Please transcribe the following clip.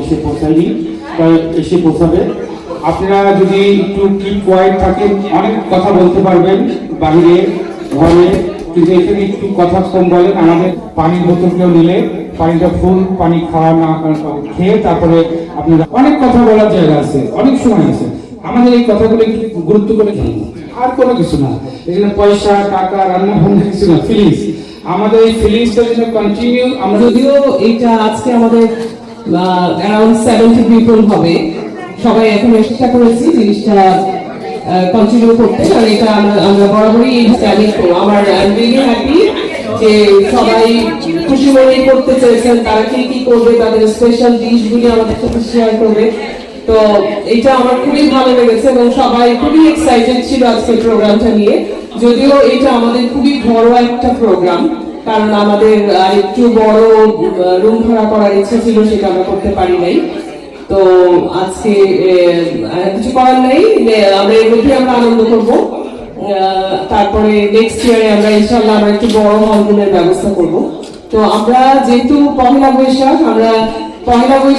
এসে পৌঁছায়নি এসে পৌঁছাবে আপনারা যদি একটু কিপ কোয়াইট থাকেন অনেক কথা বলতে পারবেন বাইরে ঘরে কিন্তু এখানে একটু কথা কম বলেন আমাদের পানির বোতলগুলো নিলে পানিটা ফুল পানি খাওয়া না খেয়ে তারপরে আপনারা অনেক কথা বলার জায়গা আছে অনেক সময় আছে আমাদের এই কথাগুলো একটু গুরুত্ব করে আর কোনো কিছু না এখানে পয়সা টাকা রান্না বান্না কিছু না ফিলিংস আমাদের এই ফিলিংসটা যেন কন্টিনিউ আমরা যদিও এটা আজকে আমাদের অ্যারাউন্ড সেভেন্টি পিপল হবে। সবাই এখন চেষ্টা করেছি জিনিসটা কন্টিনিউ করতে। কারণ এটা আমরা বরাবরই এই প্ল্যানিং করব আমার রিয়েলি হ্যাপি যে সবাই খুশি মনে করতে চেয়েছেন তারা কি কি করবে, তাদের স্পেশাল ডিশগুলি আমাদের সাথে শেয়ার করবে। তো এটা আমার খুবই ভালো লেগেছে এবং সবাই খুবই এক্সাইটেড ছিল আজকের প্রোগ্রামটা নিয়ে। যদিও এটা আমাদের খুবই বড় একটা প্রোগ্রাম কারণ আমাদের একটু বড় রুম ভাড়া করার ইচ্ছা ছিল, সেটা আমরা করতে পারি নাই। তো আজকে কিছু করার নেই। আমরা এর মধ্যে আমরা আনন্দ করব। তারপরে নেক্সট ইয়ারে আমরা ইনশাল্লাহ আমরা একটু বড় হল ব্যবস্থা করব। তো আমরা যেহেতু পহেলা বৈশাখ, আমরা পহেলা বৈশাখ